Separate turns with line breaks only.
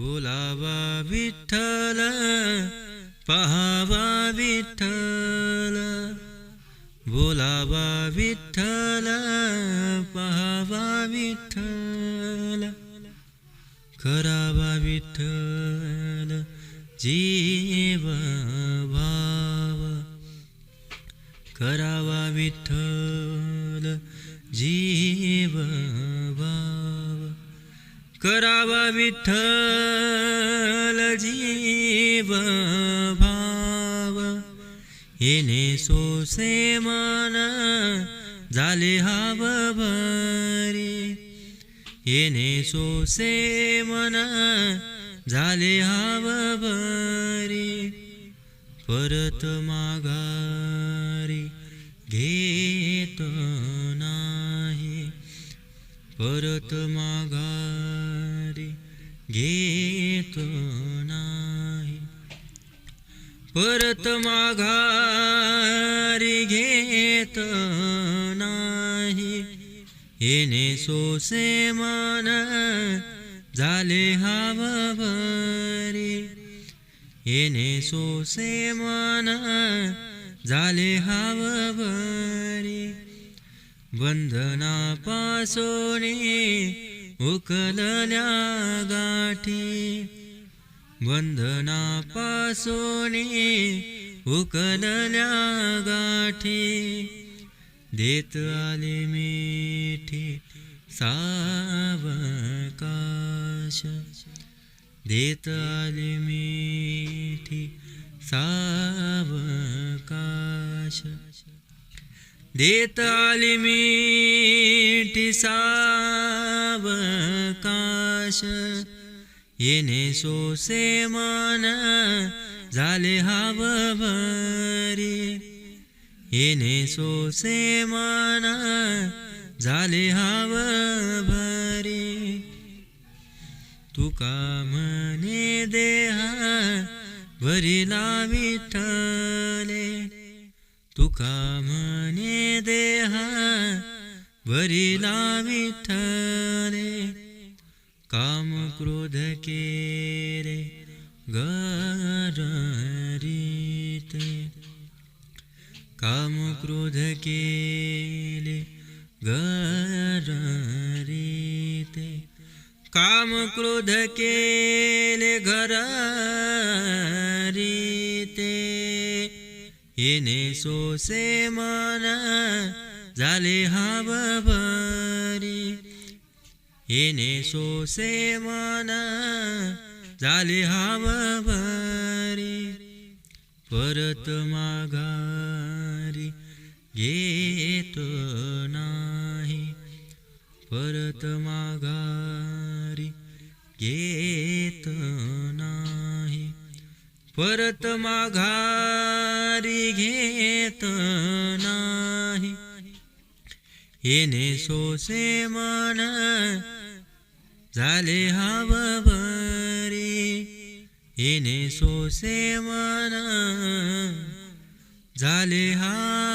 बोलावा विठ्ठल पहावा विठ्ठल. बोलावा विठ्ठल पहावा विठ्ठल. करावा विठ्ठल जीव भाव करावा विठ्ठल जीव भाव करावा विठ्ठल जीव भाव येणे सोसे मान झाले हाव भरी. येणे सोसे मन झाले हाव भरी. परत माघारी घेत नाही. परत माघारी घेत नाही. परत माघारी घेत नाही. येणे सोसे मन झाले हाव येणे सोसे मन झाले हाव भरी बंधनापासोने उकलल्या गाठी बंधनापासोने उकलल्या गाठी देत आले मिठी सावकाश. देत आले मिठी सावकाश. देत आली मिठी अवकाश येणे सोसे मान झाले हाव येणे सोसे मान झाले हाव तुका म्हणे देहा भरिला विठ्ठले तुका म्हणे देहा ભરેલા વિઠ્ઠલે કામ ક્રોધ કે રે ગર રીતે કામ ક્રોધ કે લે ગર રીતે કામ ક્રોધ કે લે ઘર રીતે એને સોસે મના झाले हाव भरी येणे सोसे मन. झाले हाव परत माघारी घेत नाही. परत माघारी घेत नाही. परत माघारी घेत नाही. येणे सोसे मन झाले हाव भरी येणे सोसे मन झाले हा